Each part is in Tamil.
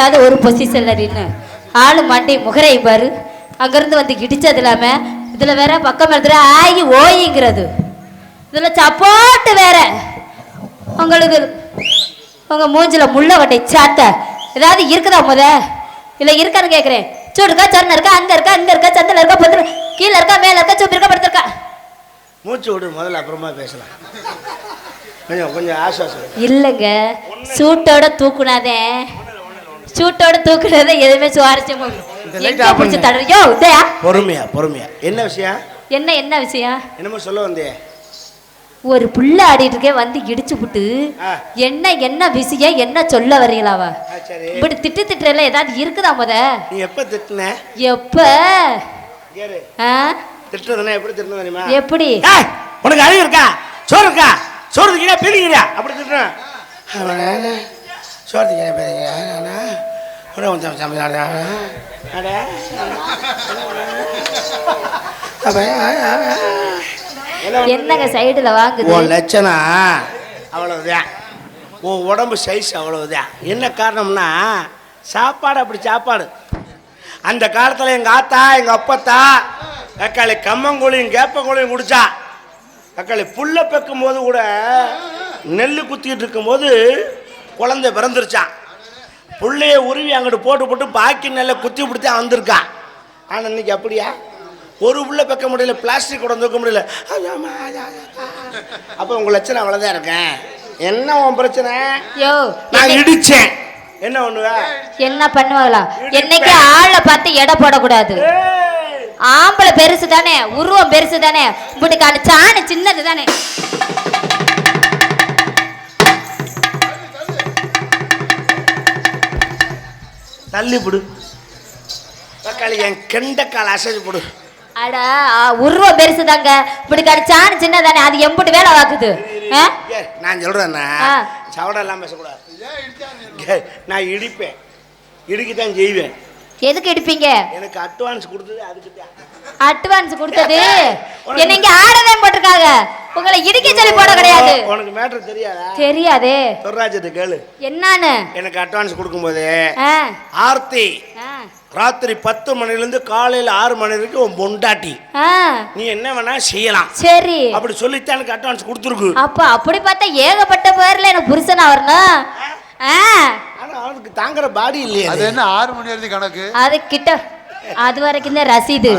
ஏதாவது ஒரு பொசிஷன்ல நின்று ஆளு மண்டை முகரை பாரு. அங்கிருந்து வந்து இடிச்சது இல்லாம இதுல வேற பக்கம் எடுத்துற ஆகி ஓய்ங்கிறது இதுல சப்போட்டு வேற. உங்களுக்கு உங்க மூஞ்சில முள்ள வட்டை சாத்த. ஏதாவது இருக்குதா முத? இல்ல இருக்கான்னு கேக்குறேன். சூடு இருக்கா சரண இருக்கா அங்க இருக்கா இங்க இருக்கா சந்தில இருக்கா பத்து கீழே இருக்கா மேல இருக்கா சூப்பி இருக்கா படுத்திருக்கா மூச்சு விடு முதல்ல அப்புறமா பேசலாம். கொஞ்சம் கொஞ்சம் ஆசுவாசம் இல்லைங்க. சூட்டோட தூக்குனாதே. சூட்டோட தூக்குனதே எதுவுமே சுவாரஸ்யமா பிடிச்சி உதயா பொறுமையா பொறுமையா. என்ன விஷயம்? என்ன என்ன விஷயம்? என்னமோ சொல்ல வந்தே. ஒரு புள்ள ஆடிட்டு இருக்கே வந்து இடிச்சு புட்டு. ஆ. என்ன என்ன விஷயம்? என்ன சொல்ல வரீங்களாவா இப்படி திட்டு திட்டுறல ஏதாவது இருக்குதா முத? நீ எப்ப திட்டின? எப்ப? திட்டுறதுனா எப்படி திட்டணும் தெரியுமா? எப்படி? உனக்கு அறிவு இருக்கா? சோறு இருக்கா? சோறு பிரிக்கிறா அப்படி திட்டுறேன். சோறு திக்கிறா என்னங்க சைடுல வாங்குது? உன் லட்சணம் அவ்வளவுதான். உன் உடம்பு சைஸ் அவ்வளவுதான். என்ன காரணம்னா சாப்பாடு அப்படி சாப்பாடு. அந்த காலத்தில் எங்கள் ஆத்தா எங்கள் அப்பத்தா தக்காளி கம்மங்கூழியும் கேப்பங்கூழியும் குடிச்சா தக்காளி புல்ல பெக்கும் போது கூட நெல் குத்திட்டு இருக்கும்போது குழந்தை பிறந்துருச்சான். புள்ளைய உருவி அங்கிட்டு போட்டு போட்டு பாக்கி நெல்லை குத்தி பிடிச்சி வந்திருக்கான். ஆனால் இன்னைக்கு அப்படியா? ஒரு புள்ள பெக்க முடியல பிளாஸ்டிக் கூட தூக்க முடியல. அப்போ உங்கள் லட்சணம் அவ்வளோதான் இருக்கேன் என்ன உன் பிரச்சனை? யோ நான் இடிச்சேன். என்ன பண்ணுவ என்ன பண்ணுவாங்களா என்னைக்கு ஆளை பார்த்து எடை போடக்கூடாது. ஆம்பளை பெருசு தானே உருவம் பெருசு தானே இப்படிக்கான சாணி சின்னது தானே தள்ளி போடு. தக்காளி என் கெண்டக்கால் அசைச்சு போடு. அட உருவம் பெருசு தாங்க. இப்படிக்கான சாணி சின்னது தானே அது எம்புட்டு வேலை வாக்குது நான் சொல்றேன்னா ஆ. சவடம் எல்லாம் பேசக்கூடாது நான் இடிப்பேன். இடிக்கத்தான் செய்வேன். எதுக்கு எடுப்பீங்க? எனக்கு அட்வான்ஸ் கொடுத்தது அதுக்கு அட்வான்ஸ் கொடுத்தது? என்ன இங்க ஆடதான் போட்டிருக்காங்க. உங்களை இடிக்க சொல்லி போட கிடையாது. உனக்கு மேட்ரு தெரியாதா? தெரியாதே. தொர்ராஜத்தை கேளு. என்னான்னு? எனக்கு அட்வான்ஸ் கொடுக்கும்போது ஆர்த்தி ராத்திரி பத்து மணிலேருந்து காலையில் ஆறு மணி வரைக்கும் உன் பொண்டாட்டி. நீ என்ன வேணா செய்யலாம். சரி. அப்படி சொல்லித்தான் எனக்கு அட்வான்ஸ் கொடுத்துருக்கு. அப்ப அப்படி பார்த்தா ஏகப்பட்ட பேர்ல எனக்கு புருஷனா வரணும்? அவனுக்கு தாங்குற பாடி இல்லையே அது. என்ன ஆறு மணி வரைக்கும் கணக்கு? அது கிட்ட அது வரைக்கும் தான் ரசீது.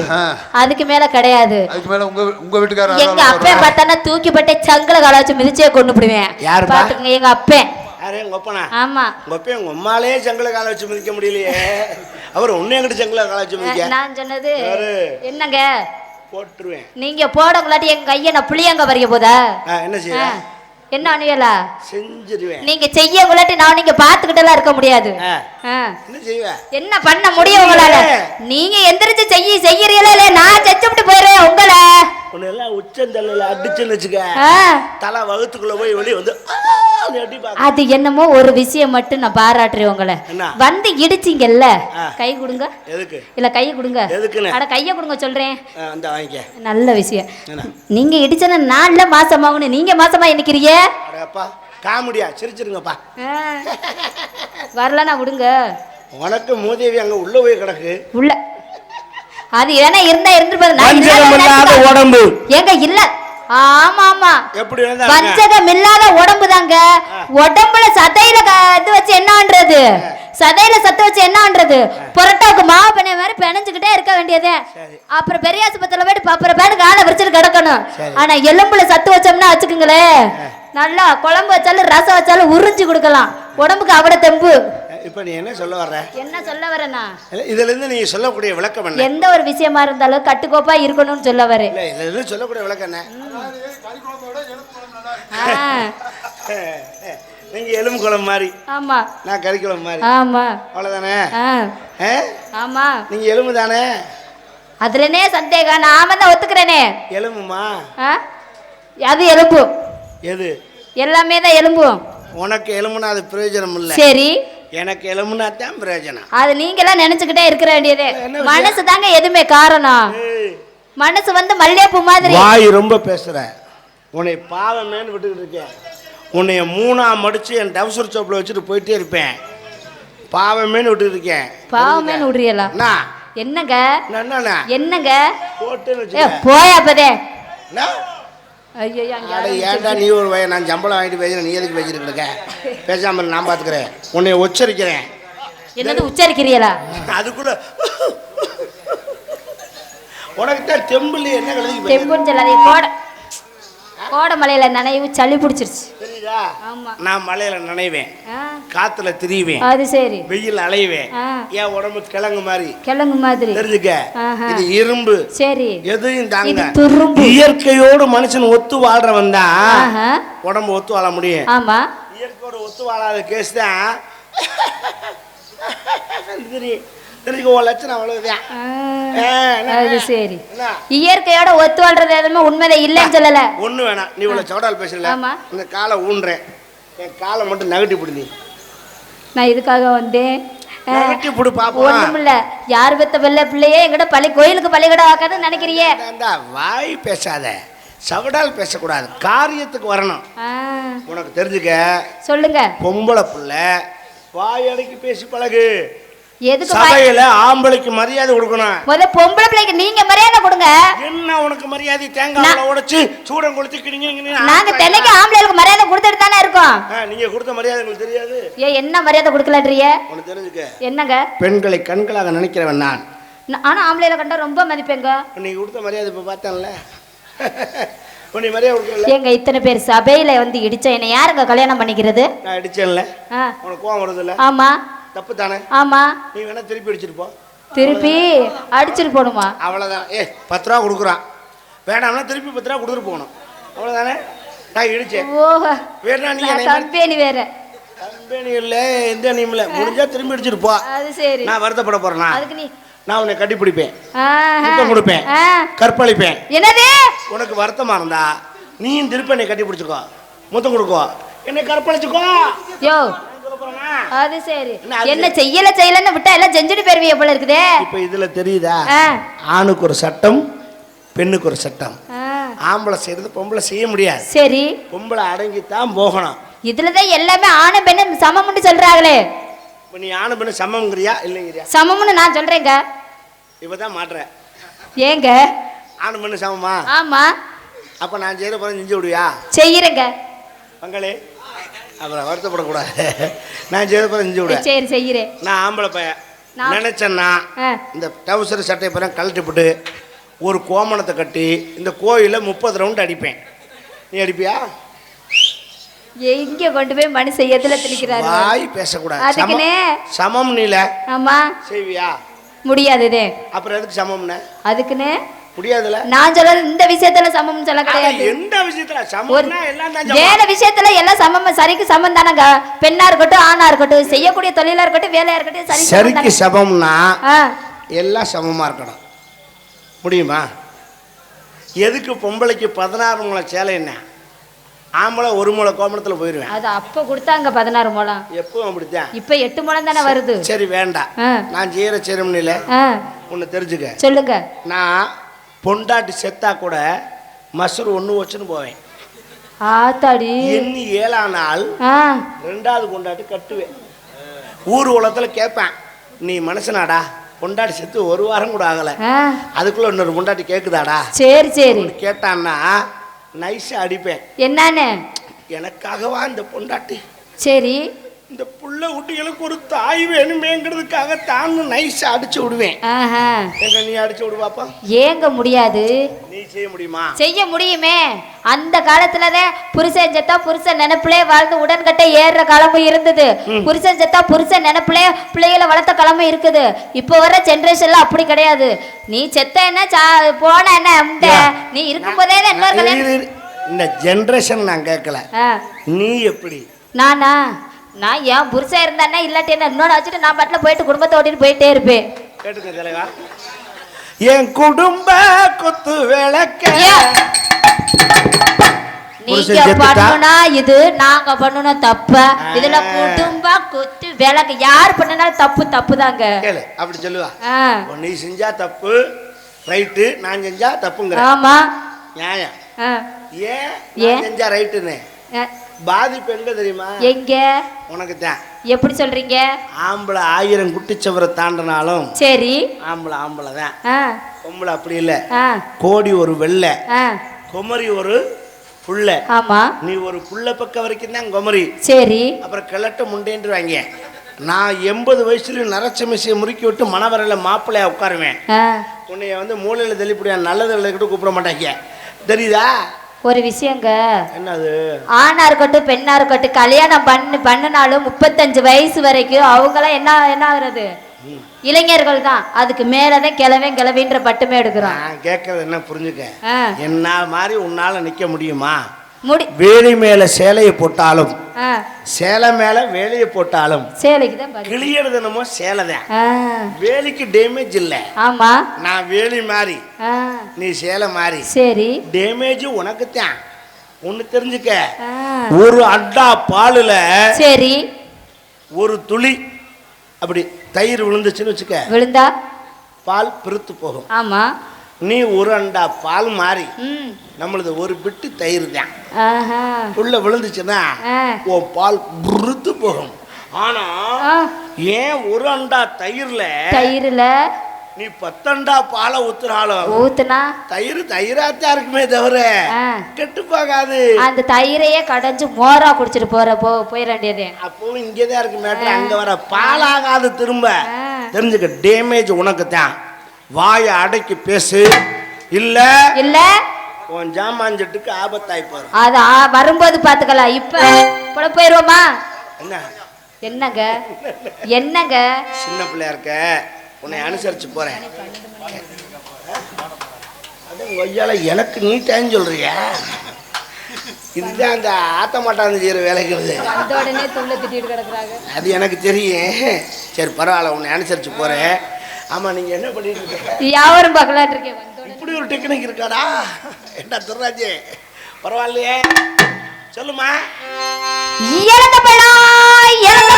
அதுக்கு மேல கிடையாது. அதுக்கு மேல உங்க உங்க வீட்டுக்காரர் எங்க அப்பே பார்த்தானா தூக்கி பட்டே சங்கல கால வச்சு மிதிச்சே கொண்டு விடுவேன் யாருப்பா? பாத்துக்கங்க எங்க அப்பே. யாரே? உங்க ஆமா. உங்க ஒப்பே உங்க அம்மாலே கால வச்சு மிதிக்க முடியலையே. அவர் உன்னை எங்கிட்ட ஜங்கல கால வச்சு மிதிக்க. நான் சொன்னது யாரு? என்னங்க? போட்டுருவேன். நீங்க போடங்களாட்டி எங்க கைய நான் புளியங்க பறிக்க போதா? என்ன செய்ய? என்ன அணியலா? செஞ்சிருவேன். நீங்க செய்யங்களாட்டி நான் நீங்க பாத்துக்கிட்டெல்லாம் இருக்க முடியாது. என்ன பண்ண முடியும் உங்களால? நீங்க எந்திரிச்சு செய்ய செய்யறீங்களா இல்ல நான் செச்சுட்டு போயிடுறேன் உங்களை. உன்னை எல்லாம் உச்சந்தலையில அடிச்சுன்னு வச்சுக்க. தலை வகுத்துக்குள்ள போய் வெளியே வந்து அது என்னமோ ஒரு விஷயம் மட்டும் நான் பாராட்டுறேன் உங்களை? வந்து இடிச்சிங்கல்ல. கை கொடுங்க. இல்ல கையை கொடுங்க? அட கையை கொடுங்க சொல்றேன். நல்ல விஷயம். நீங்க இடிச்சன நான்ல மாசமாகணும் நீங்க மாசமா அடப்பா காமெடியா? சிரிச்சிருங்கப்பா. ஆ. வரலனா விடுங்க. உனக்கு மூதேவி அங்க உள்ள போய் கிடக்கு. உள்ள. அது ஏன்னா இருந்தா இருந்துருப்பாரு நான் வஞ்சகம் இல்லாத உடம்பு. ஏங்க இல்ல. ஆமா ஆமா. எப்படி? வஞ்சகம் இல்லாத உடம்பு தாங்க உடம்புல சதையில க- இது வச்சு என்னன்றது சதையில சத்து வச்சு என்னன்றது புரட்டாவுக்கு மாவு பெண்ணை மாதிரி பிணைஞ்சுக்கிட்டே இருக்க வேண்டியதே. சரி. அப்புறம் பெரிய ஆஸ்பத்திரியில போயிட்டு பப்பர பேனு காலை விரிச்சிட்டு கிடக்கணும். ஆனா எலும்புல சத்து வச்சோம்னா வச்சுக்கோங்களேன் நல்லா குழம்பு வச்சாலும் ரசம் வச்சாலும் உறிஞ்சு கொடுக்கலாம். உடம்புக்கு அவட தெம்பு. இப்ப நீ என்ன சொல்ல வர்ற? என்ன சொல்ல இல்ல, இதுல இருந்து நீங்க சொல்லக்கூடிய விளக்கம் என்ன? எந்த ஒரு விஷயமா இருந்தாலும் கட்டுக்கோப்பா இருக்கணும்னு சொல்ல வரேன் இல்ல இதுல இருந்து சொல்லக்கூடிய விளக்கம் என்ன? நீங்க எலும்பு குளம் மாதிரி. ஆமா. நான் கறிக்குளம் மாதிரி. ஆமா. அவ்வளவுதானே? ஆமா. நீங்க எலும்பு தானே? அதுலனே சந்தேகம். நாம தான் ஒத்துக்கிறேனே. எலும்புமா? அது எலும்பு. எது? எல்லாமே தான் எலும்பும் உனக்கு எலும்புனா அது பிரயோஜனம் இல்லை சரி. எனக்கு எலும்புனா தான் பிரயோஜனம். அது நீங்களாம் நினைச்சுக்கிட்டே இருக்கிற வேண்டியது? மனசு தாங்க எதுவுமே காரணம். மனசு வந்து மல்லிகைப்பூ மாதிரி. வாய் ரொம்ப பேசுற. உன்னை பாவமேன்னு விட்டுக்கிட்டு இருக்கேன். உன்னைய மூணா மடிச்சு என் டவுசர் சோப்பில் வச்சுட்டு போயிட்டே இருப்பேன். பாவமேன்னு விட்டுக்கிட்டு இருக்கேன். பாவமே விடுறீங்களா? என்ன? என்னங்க? என்னங்க? வச்சுக்க. போயா பதே ஏன்டா நீ ஒரு வய நான் சம்பளம் வாங்கிட்டு பேசுறேன் நீ எதுக்கு பேசிட்டு இருக்க? பேசாம நான் பாத்துக்கிறேன். உன்னை உச்சரிக்கிறேன். என்னது உச்சரிக்கிறீங்களா அது கூட உனக்கு தான் தெம்புல என்ன கழுதி தெம்புன்னு சொல்லாதே கோடை கோடை மலையில நனைவு சளி பிடிச்சிருச்சு. தெரியுதா நான் மலையில நனைவேன். காத்துல திரிவேன். அது சரி. வெயில் அலைவேன். என் உடம்பு கிழங்கு மாதிரி. கிழங்கு மாதிரி. தெரிஞ்சுக்க. இது இரும்பு. சரி. எதையும் தாங்க. இயற்கையோடு மனுஷன் ஒத்து வாழ்றவன் தான். உடம்பு ஒத்து வாழ முடியும். ஆமா. இயற்கையோட ஒத்து வாழாத கேஸ் தான். தெரிஞ்சுக்க உன் லட்சணம் அவ்வளவுதான். சரி. இயற்கையோட ஒத்து வாழ்றது எதுவுமே உண்மைதான் இல்லைன்னு சொல்லல. ஒண்ணு வேணாம். நீ இவ்வளவு சவடால் பேசல. இந்த காலை ஊன்றேன். என் காலை மட்டும் நகட்டி பிடி நீ. நான் இதுக்காக வந்தேன். ஒண்ணுமில்ல. யார் பெத்த வெள்ள பிள்ளையே எங்கிட்ட பள்ளி கோயிலுக்கு பள்ளிக்கூடம் ஆக்காதுன்னு நினைக்கிறியே? வாய் பேசாத. சவடால் பேசக்கூடாது. காரியத்துக்கு வரணும். உனக்கு தெரிஞ்சுக்க சொல்லுங்க. பொம்பளை புள்ள வாய் அடக்கி பேசி பழகு. எதுக்கு சபையில ஆம்பளைக்கு மரியாதை கொடுக்கணும். முத பொம்பளை பிள்ளைக்கு நீங்க மரியாதை கொடுங்க. என்ன உனக்கு மரியாதை? தேங்காய் உடைச்சு சூடம் கொளுத்தி கிடிங்க நாங்க தென்னைக்கு ஆம்பளைகளுக்கு மரியாதை கொடுத்துட்டு தானே இருக்கோம். நீங்க கொடுத்த மரியாதை உங்களுக்கு தெரியாது? ஏ என்ன மரியாதை கொடுக்கலன்றிய உனக்கு தெரிஞ்சுக்க. என்னங்க? பெண்களை கண்களாக நினைக்கிறவன் நான். ஆனா ஆம்பளையில கண்டா ரொம்ப மதிப்பேங்க. நீங்க கொடுத்த மரியாதை இப்ப பார்த்தேன்ல. உன்னை மரியாதை கொடுக்கல ஏங்க இத்தனை பேர் சபையில வந்து இடிச்ச என்ன யாருங்க கல்யாணம் பண்ணிக்கிறது? நான் அடிச்சேன்ல ஆ, உனக்கு கோவம் வருது இல்ல ஆமா. தப்பு தானே ஆமா. நீ வேணா திருப்பி அடிச்சிட்டு போ. திருப்பி அடிச்சிட்டு போடுமா அவ்வளோதான் ஏ பத்து ரூபா கொடுக்குறான். வேணாம்னா திருப்பி பத்து ரூபா கொடுத்துட்டு போகணும். அவ்வளோதானே நான் இடிச்சேன். ஓஹோ. வேணா நீ கம்பெனி வேற. கம்பெனி இல்லை எந்த அணியும் இல்லை முடிஞ்சா திரும்பி அடிச்சிட்டு போ. அது சரி. நான் வருத்தப்பட போறேனா? அதுக்கு நீ நான் உன்னை கட்டி பிடிப்பேன் ஆஹா. முத்தம் கொடுப்பேன். கற்பழிப்பேன். என்னது? உனக்கு வருத்தமா இருந்தா நீயும் திருப்பி என்னை கட்டி பிடிச்சிக்கோ முத்தம் கொடுக்கோ. என்னை கற்பழிச்சுக்கோ. யோ? அது சரி. என்ன செய்யல செய்யலன்னு விட்டா எல்லாம் செஞ்சுட்டு போயிருவீங்க போல இருக்குதே. இப்ப இதுல தெரியுதா? ஆ. ஆணுக்கு ஒரு சட்டம் பெண்ணுக்கு ஒரு சட்டம். ஆ. ஆம்பளை செய்யறது பொம்பளை செய்ய முடியாது. சரி. பொம்பளை அடங்கித்தான் போகணும். இதுலதான் எல்லாமே ஆணும் பெண்ணும் சமம்னு சொல்றாங்களே. இப்போ நீ ஆணு பெண்ணு சமம்ங்கிறியா இல்லைங்கிறியா? சமம்னு நான் சொல்றேங்க. இப்பதான் மாட்டுற ஏங்க? ஆணு பெண்ணு சமமா? ஆமா. அப்ப நான் செய்யற போற செஞ்சு விடுவியா? செய்யறேங்க. பங்களே அப்புறம் வருத்தப்படக்கூடாது. நான் போற செஞ்சு விடுவேன். சரி செய்யறேன் நான் ஆம்பளை பையன். நான்- நினைச்சேன்னா. இந்த டவுசர் சட்டை பிறகு கழட்டி போட்டு ஒரு கோமணத்தை கட்டி இந்த கோயிலில் முப்பது ரவுண்ட் அடிப்பேன். நீ அடிப்பியா? எங்க கொண்டு போய் மனுஷன் எதுல திணிக்கிறாரு வாய் பேசக்கூடாது. சமம். அதுக்குனே. சமம் நீல ஆமா. செய்வியா? முடியாது இது. அப்புறம் எதுக்கு சமம்னு? அதுக்குன்னு முடியாதுல நான் சொல்றது இந்த விஷயத்துல சமம்னு சொல்ல கிடையாது. எந்த விஷயத்துல? சமம்னா எல்லாம் தான் சமம். வேலை விஷயத்துல எல்லாம் சமம் சரிக்கு சமம் தானங்க பெண்ணா இருக்கட்டும் ஆணா இருக்கட்டும் செய்யக்கூடிய தொழிலா இருக்கட்டும் வேலையா இருக்கட்டும் சரி சமம் சரிக்கு. சமம்னா எல்லாம் சமமாக இருக்கணும். முடியுமா? எதுக்கு பொம்பளைக்கு பதினாறு முளை சேலை என்ன? ஆம்பளை ஒரு முளை கோமணத்தில் போயிடுவேன் அது அப்ப கொடுத்தாங்க பதினாறு முழம் எப்பவும் அப்படித்தான். இப்ப எட்டு முழம் தானே வருது. சரி வேண்டாம். நான் செய்கிற செருமனியில் ஆ, ஒன்று தெரிஞ்சுக்க. சொல்லுங்க. நான் பொண்டாட்டி செத்தா கூட மசூர் ஒன்று வச்சுன்னு போவேன். ஆத்தாடி. எண்ணி ஏழாம் நாள் ரெண்டாவது பொண்டாட்டி கட்டுவேன். ஊர் உலகத்தில் கேட்பேன் நீ மனுஷனாடா பொண்டாட்டி செத்து ஒரு வாரம் கூட ஆகலை. அதுக்குள்ள இன்னொரு பொண்டாட்டி கேட்குதாடா சரி சரி. கேட்டான்னா நைஸாக அடிப்பேன். என்னன்னு? எனக்காகவா இந்த பொண்டாட்டி? சரி. இந்த புள்ள குட்டிகளுக்கு ஒரு தாய் வேணுமேங்கிறதுக்காக தான் நைஸாக அடிச்சு விடுவேன். எங்க நீ அடிச்சு விடுவாப்பா? ஏங்க முடியாது. நீ செய்ய முடியுமா? செய்ய முடியுமே. அந்த காலத்துலதான் புருஷன் செத்தா புருஷன் நினைப்பிலே வாழ்ந்து உடன்கட்டை ஏறுற காலமும் இருந்தது. புருஷன் செத்தா புருஷன் நினைப்பிலே பிள்ளைகளை வளர்த்த காலமும் இருக்குது. இப்போ வர ஜென்ரேஷன்ல அப்படி கிடையாது. நீ செத்த என்ன? போன என்ன? முண்டை நீ இருக்கும்போதே இன்னொரு. இந்த ஜென்ரேஷன் நான் கேட்கல. நீ எப்படி? நானா? நான் ஏன் புருஷன் இருந்தானே இல்லாட்டி என்ன இன்னொன்று வச்சுட்டு நான் பாட்டில் போயிட்டு குடும்பத்தை ஓட்டிட்டு போயிட்டே இருப்பேன். கேட்டுக்க தலைவா. என் குடும்ப குத்து விளக்க. நீங்க பண்ணணும்னா இது நாங்க பண்ணணும் தப்ப. இதுல. குடும்ப குத்து விளக்கு. யார் பண்ணினாலும் தப்பு தப்பு தாங்க கேளு அப்படி சொல்லுவா. நீ செஞ்சா தப்பு ரைட்டு நான் செஞ்சா தப்புங்கிற. ஆமா. நியாயம். ஏன் செஞ்சா ரைட்டுன்னு? பாதிப்பு எங்க தெரியுமா? எங்க? உனக்கு தான். எப்படி சொல்றீங்க? ஆம்பளை ஆயிரம் குட்டிச்சவரை தாண்டினாலும் சரி. ஆம்பளை ஆம்பளை தான். பொம்பளை அப்படி இல்லை. கோடி ஒரு வெள்ளை குமரி ஒரு புள்ள. ஆமா. நீ ஒரு புள்ள பக்கம் வரைக்கும் தான் குமரி. சரி. அப்புறம் கிழட்ட முண்டேன்றுவாங்க. நான் எண்பது வயசுல நரச்ச மிசையை முறுக்கி விட்டு மணவரையில மாப்பிள்ளையா உட்காருவேன். உன்னைய வந்து மூலையில் தள்ளிப்படியா நல்லது கூட கூப்பிட மாட்டாங்க. தெரியுதா? ஒரு விஷயங்க. என்னது? ஆணா இருக்கட்டும் பெண்ணா இருக்கட்டும் கல்யாணம் பண்ணு பண்ணினாலும் முப்பத்தஞ்சு வயசு வரைக்கும் அவங்களாம் என்ன என்ன ஆகுறது? இளைஞர்கள் தான். அதுக்கு மேலதான் கிளவே கிளவின்ற பட்டுமே எடுக்கிறோம். கேட்கறது என்ன புரிஞ்சுக்க? என்ன மாதிரி உன்னால நிக்க முடியுமா? முடி வேலி மேல சேலையை போட்டாலும் சேலை மேல வேலையை போட்டாலும் சேலைக்கு தான். கிளியறது என்னமோ சேலை தான். வேலிக்கு டேமேஜ் இல்லை. ஆமா. நான் வேலி ஆ, நீ சேலை மாதிரி சரி. டேமேஜ் உனக்கு தான். ஒன்று தெரிஞ்சுக்க. ஒரு அண்டா பாலுல சரி. ஒரு துளி அப்படி தயிர் விழுந்துச்சுன்னு வச்சுக்க. விழுந்தா? பால் பிரித்து போகும். ஆமா. நீ ஒரு அண்டா பால் மாறி. நம்மளது ஒரு பிட்டு தயிர் தான். உள்ள விழுந்துச்சுன்னா உன் பால் பிரித்து போகும். ஆனா ஏன் ஒரு அண்டா தயிர்ல தயிர்ல? நீ பத்தண்டா பாலை ஊத்துறாலும் ஊத்துனா? தயிர் தயிராத்தான் இருக்குமே தவிர. கெட்டு போகாது. அந்த தயிரையே கடைஞ்சு மோரா குடிச்சிட்டு போற போ போயிட வேண்டியது. அப்பவும் இங்கேதான் இருக்கு மேட்டர். அங்க வர பாலாகாது திரும்ப. தெரிஞ்சுக்க டேமேஜ் உனக்கு தான் வாயை அடக்கி பேசு. இல்ல இல்ல. உன் ஜாமாஞ்சட்டுக்கு ஆபத்தாய் போறோம் அது வரும்போது பாத்துக்கலாம். இப்ப போல போயிருவோமா? என்ன? என்னங்க? என்னங்க? சின்ன பிள்ளையா இருக்க. உன்னை அனுசரிச்சு போறேன். அது ஒய்யால எனக்கு நீட்டான்னு சொல்றிய. இதுதான் அந்த ஆத்த மாட்டாந்து செய்யற கிடக்குறாங்க. அது எனக்கு தெரியும். சரி பரவாயில்ல உன்னை அனுசரிச்சு போறேன். ஆமா நீங்க என்ன பண்ணிட்டு இருக்கீங்க? வியாபாரம் பார்க்கலான் இருக்கேன். இப்படி ஒரு டெக்னிக் இருக்காடா? என்ன துர்ராஜே பரவாயில்லையே. சொல்லுமா இழந்த பழம் இழந்த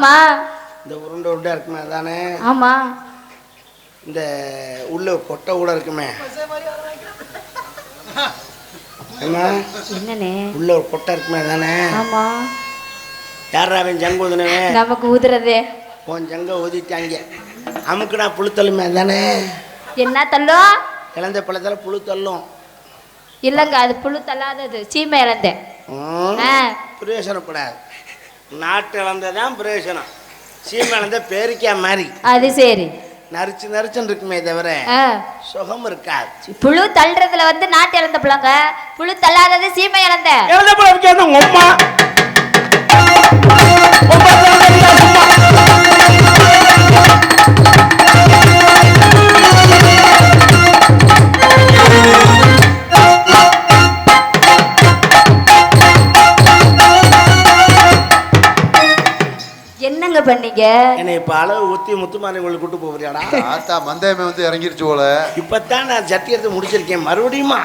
ஆமா. இந்த உருண்டை உருண்டை இருக்குமே அதானே? ஆமா. இந்த உள்ள கொட்டை கூட இருக்குமே. அம்மா என்னண்ணே? உள்ள ஒரு கொட்டை இருக்குமே அதானே? ஆமா. யாரா அவன் ஜங்கு ஊதுனவே நமக்கு ஊதுறதே. உன் ஜங்க ஊதிட்டாங்க. அமுக்குனா புழு தள்ளுமே அதானே? என்ன தள்ளும் இழந்த பழத்தில் புழு தள்ளும். இல்லைங்க அது புழு தள்ளாதது. சீமை. ஆ. பிரயோசனப்படாது நாட்டு இழந்ததான் பிரயோசனம் சீமை இழந்த பேரிக்காய் மாதிரி. அது சரி. நரிச்சு நரிச்சுன்னு இருக்குமே தவிர சுகம் இருக்காது. புழு தள்ளுறதுல வந்து நாட்டு இழந்த பிள்ளைங்க புழு தள்ளாதது சீமை இழந்த இழந்த வைக்காத பண்ணீங்க? என்னை இப்ப அளவு ஊத்தி முத்துமாரி உங்களுக்கு கூட்டு போறியாடா ஆத்தா மந்தயமே வந்து இறங்கிருச்சு போல. இப்பதான் நான் சட்டி எடுத்து முடிச்சிருக்கேன் மறுபடியுமா?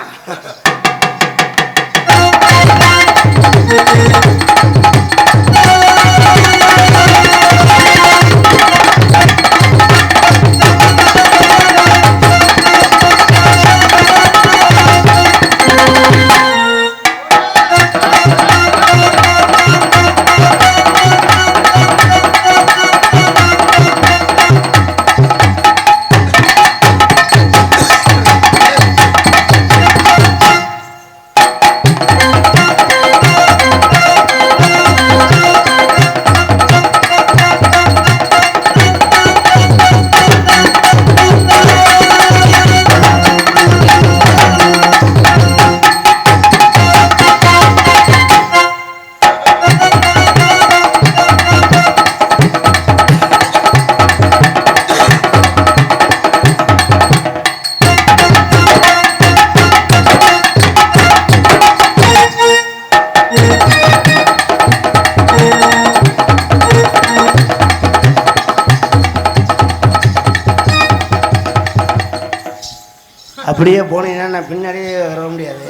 அப்படியே போனீங்கன்னா நான் பின்னாடியே வர முடியாது.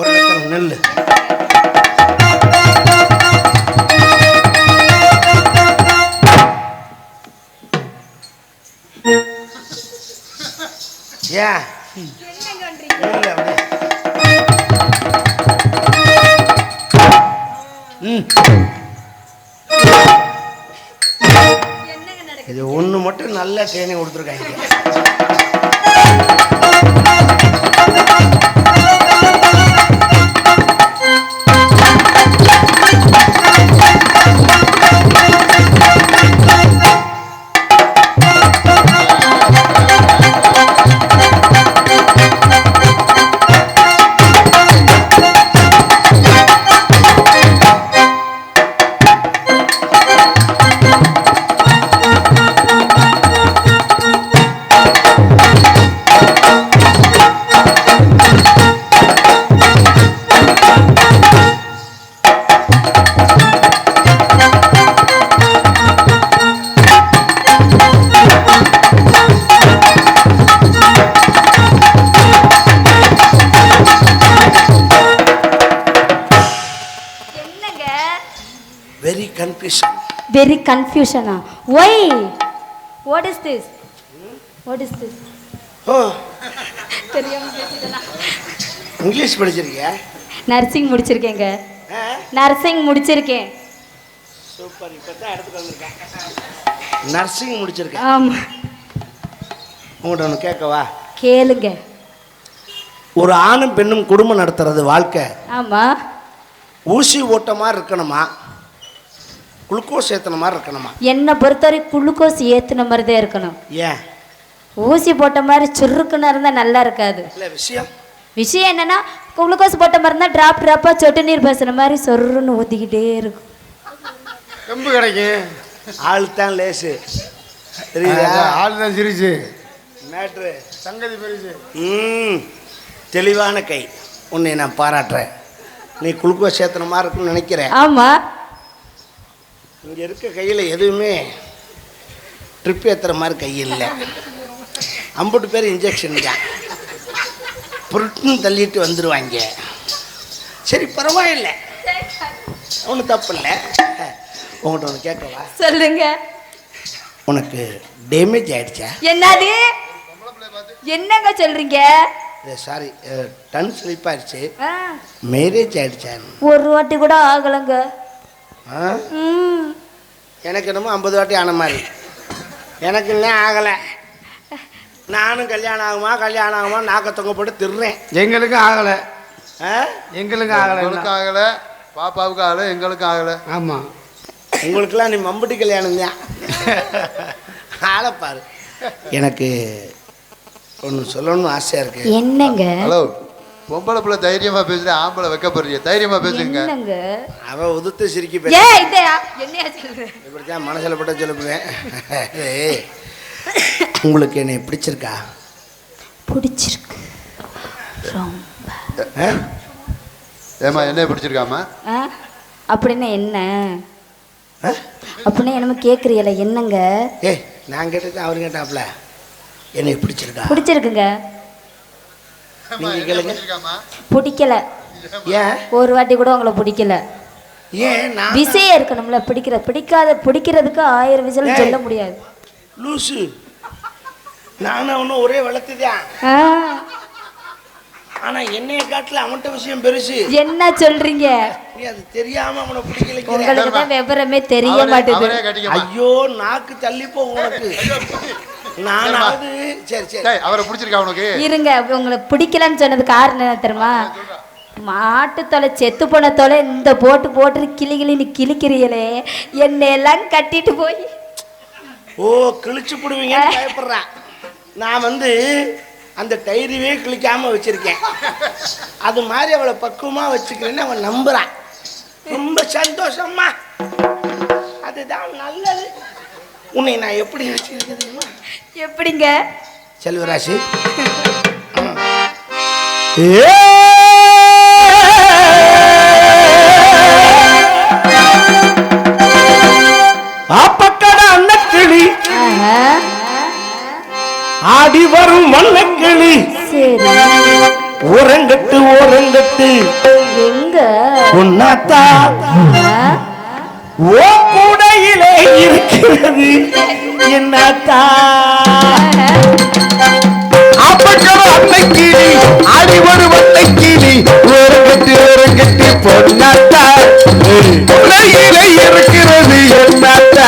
ஒரு லட்சம் நெல் ஏன்? இது ஒன்று மட்டும் நல்ல ட்ரைனிங் கொடுத்துருக்காங்க. Confusion very கன்ஃபியூஷனா why what is this what is this oh தெரியாம இங்கிலீஷ் படிச்சிருக்கியா? நர்சிங் முடிச்சிருக்கேங்க. நர்சிங் முடிச்சிருக்கேன். சூப்பர் இப்போ தான் இடத்துக்கு வந்திருக்கேன். நர்சிங் முடிச்சிருக்கேன். ஆமா. உங்கள்கிட்ட ஒன்று கேட்கவா கேளுங்க. ஒரு ஆணும் பெண்ணும் குடும்பம் நடத்துறது வாழ்க்கை. ஆமா. ஊசி ஓட்ட மாதிரி இருக்கணுமா? குளுக்கோஸ் ஏற்றின மாதிரி இருக்கணுமா? என்னை பொறுத்தவரை குளுக்கோஸ் ஏத்துன மாதிரி தான் இருக்கணும். ஏன்? ஊசி போட்ட மாதிரி சுருக்குன்னு இருந்தால் நல்லா இருக்காது. இல்லை விஷயம். விஷயம் என்னன்னா குளுக்கோஸ் போட்ட மாதிரி இருந்தால் ட்ராப் ட்ராப்பாக சொட்டு நீர் பேசுன மாதிரி சொருன்னு ஊற்றிக்கிட்டே இருக்கும். கம்பு கிடைக்கும் ஆள் தான் லேசு தெரியுதா? ஆள் தான் சிரிச்சு. மேட்ரு. சங்கதி பெருசு. ம் தெளிவான கை. உன்னை நான் பாராட்டுறேன். நீ குளுக்கோஸ் ஏற்றின மாதிரி இருக்குன்னு நினைக்கிறேன். ஆமாம் இங்கே இருக்க கையில் எதுவுமே ட்ரிப் ஏற்றுற மாதிரி கை இல்லை. ஐம்பது பேர் இன்ஜெக்ஷன் தான். புருட்டுன்னு தள்ளிட்டு வந்துடுவாங்க சரி பரவாயில்ல. ஒன்றும் தப்பு இல்லை. உங்கள்கிட்ட ஒன்று கேட்கவா? சொல்லுங்க. உனக்கு டேமேஜ் ஆயிடுச்சா? என்னது? என்னங்க சொல்றீங்க? சாரி டன் ஸ்லிப் ஆயிடுச்சு. மேரேஜ் ஆயிடுச்சா ஒரு வாட்டி கூட ஆகலைங்க. எனக்கு என்னமோ ஐம்பது வாட்டி ஆன மாதிரி. எனக்கு இன்னும் ஆகலை. நானும் கல்யாணம் ஆகுமா கல்யாணம் ஆகுமா நாக்க தொங்க போட்டு திடுறேன் எங்களுக்கு ஆகலை. ஆ? எங்களுக்கு ஆகலை. உங்களுக்கு ஆகல பாப்பாவுக்கு ஆகல எங்களுக்கும் ஆகல. ஆமாம் உங்களுக்கெல்லாம் நீ மம்பட்டி கல்யாணம் தான் ஆளப்பாரு எனக்கு ஒன்று சொல்லணும்னு ஆசையாக இருக்கு. என்னங்க? ஹலோ. பொம்பளை பிள்ளை தைரியமா பேசுற ஆம்பளை வைக்கப்படுறீங்க. தைரியமா பேசுங்க. என்னங்க? அவன் உதுத்து சிரிக்கி ஏ பேச இந்த என்னையா சொல்ற? இப்படி தான் மனசில் பட்ட சொல்லுவேன். ஏய், உங்களுக்கு என்னை பிடிச்சிருக்கா? பிடிச்சிருக்கு. ரொம்ப? ஏமா என்ன பிடிச்சிருக்காமா ஆ? அப்படின்னா என்ன? அப்படின்னா என்னமோ கேட்குறீல என்னங்க? ஏய் நான் கேட்டது அவர் கேட்டாப்ல என்னை பிடிச்சிருக்கா? பிடிச்சிருக்குங்க. நீங்க கேளுங்க. பிடிக்கல. ஏன்? ஒரு வாட்டி கூட உங்களை பிடிக்கல. ஏன்? நான் விஷயம் இருக்கணும்ல பிடிக்கிற பிடிக்காத பிடிக்கிறதுக்கு ஆயிரம் ஏய். சொல்ல முடியாது. லூசு. நானும் அவனும் ஒரே வளர்த்துதான் ஆனா என்னைய காட்டுல அவன்கிட்ட விஷயம் பெருசு. என்ன சொல்றீங்க? நீ அது தெரியாம அவனை பிடிக்கல உங்களுக்கு தான் விவரமே தெரிய கட்டிக்கமா ஐயோ நாக்கு தள்ளி போ உனக்கு நானாவது சரி சரி. டேய், அவரை பிடிச்சிருக்கா உனக்கு? இருங்க உங்களை பிடிக்கலன்னு சொன்னது காரணம் என்ன தெரியுமா? மாட்டுத்தொலை செத்து போன தொலை இந்த போட்டு போட்டு கிளி கிளின்னு கிழிக்கிறீங்களே என்னை எல்லாம் கட்டிட்டு போய். ஓ கிழிச்சு போடுவீங்கன்னு பயப்படுறான் நான் வந்து அந்த டைரிவே கிழிக்காம வச்சிருக்கேன். அது மாதிரி அவளை பக்குவமா வச்சுக்கிறேன்னு அவன் நம்புறான். ரொம்ப சந்தோஷமா அதுதான் நல்லது. உன்னை நான் எப்படி வச்சிருக்கிறேன் எப்படிங்க? செல்வராசி. ஆப்பக்கட அன்னக்கிளி. ஆடி வரும் மண்ணக்கிளி உரங்கட்டு உரங்கட்டு எங்க? உன்னாத்தா. ஓ கூடையிலே இருக்கிறது என்னத்தா? அப்பக்கிற அன்னை கீழி அடி ஒரு வட்டை கீழி ஒரு கட்டி ஒரு கட்டி பொன்னத்தா. கூடையிலே இருக்கிறது என்னத்தா?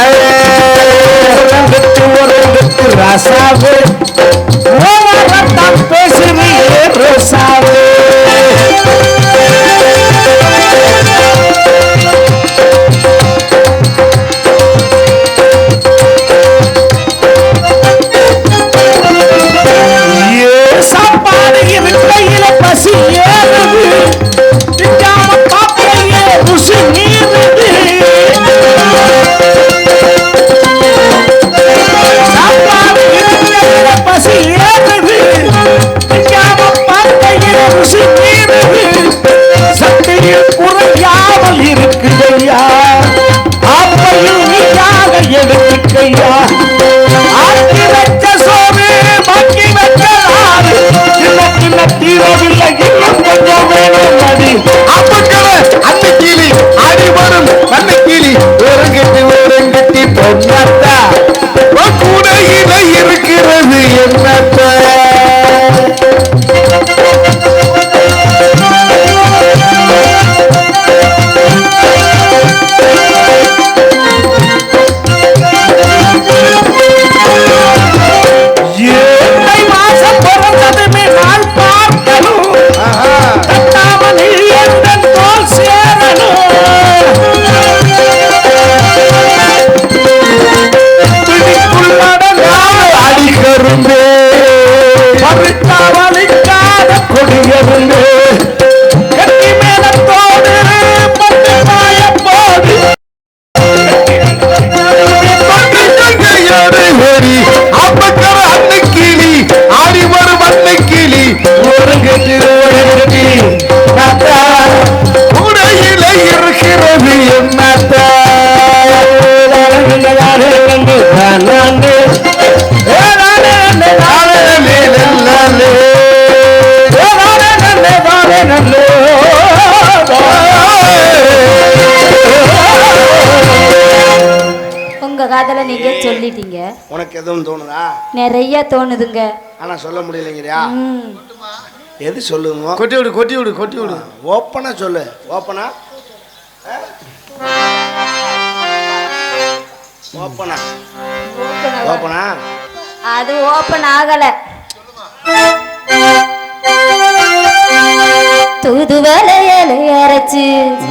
நிறைய தோணுதுங்க. ஆனா சொல்ல முடியலைங்கறியா எது சொல்லுங்க கொட்டி விடு கொட்டி விடு கொட்டி விடு. ஓப்பனா சொல்லு. ஓப்பனா? ஓப்பனா? ஓப்பனா? அது ஓப்பன் ஆகல. தூதுவலையில அரைச்சு.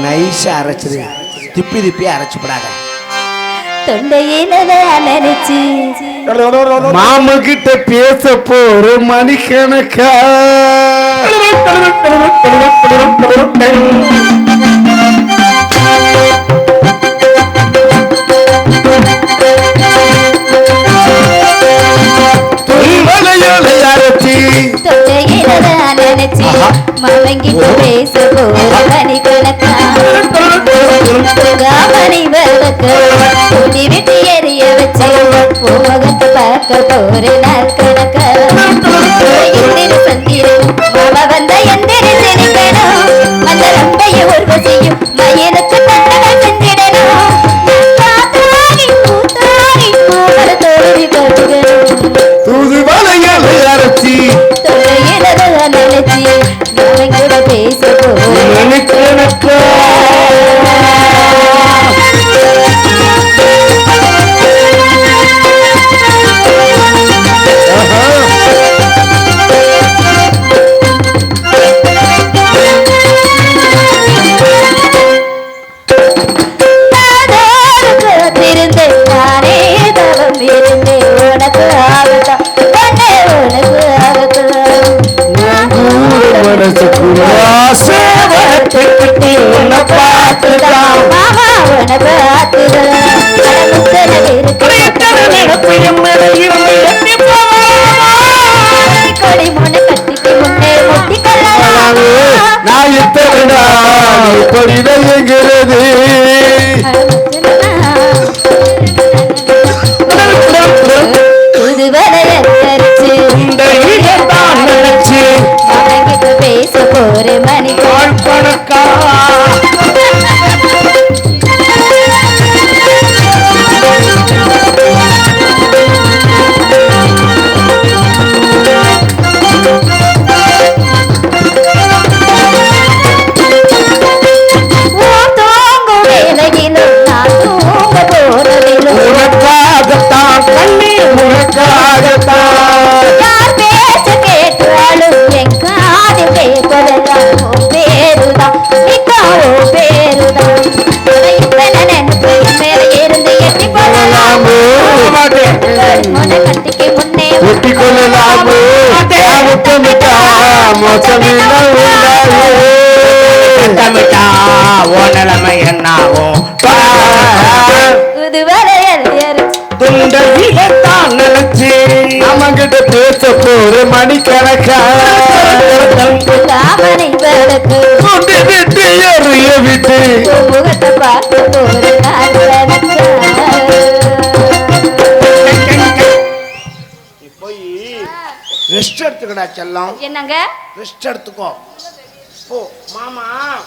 நைஸா அரைச்சிரு திப்பி திப்பி அரைச்சு போடாத. தொண்டையிலே அலரிச்சு மாமு கிட்ட பேச போற மணிக்கணக்கா? மவங்கிட்டு பேச போற மணிக்கணக்கா? சுகாமணி விளக்கு துணி விட்டு எரிய வச்சு உலகத்து பார்க்க போற நாள் கணக்க சந்திரன் வந்த கொண்டாடி பொறிவையுங்கு செல்லம். என்னங்க? ரெஸ்ட் எடுத்துக்கோ. போ மாமா.